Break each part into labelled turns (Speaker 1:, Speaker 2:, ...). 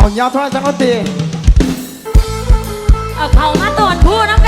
Speaker 1: เอายาวเท่าไรจังก็ตี
Speaker 2: เอาเขามาตอนพูดนะ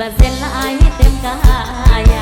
Speaker 2: ละเส้นละอายเต็มกาย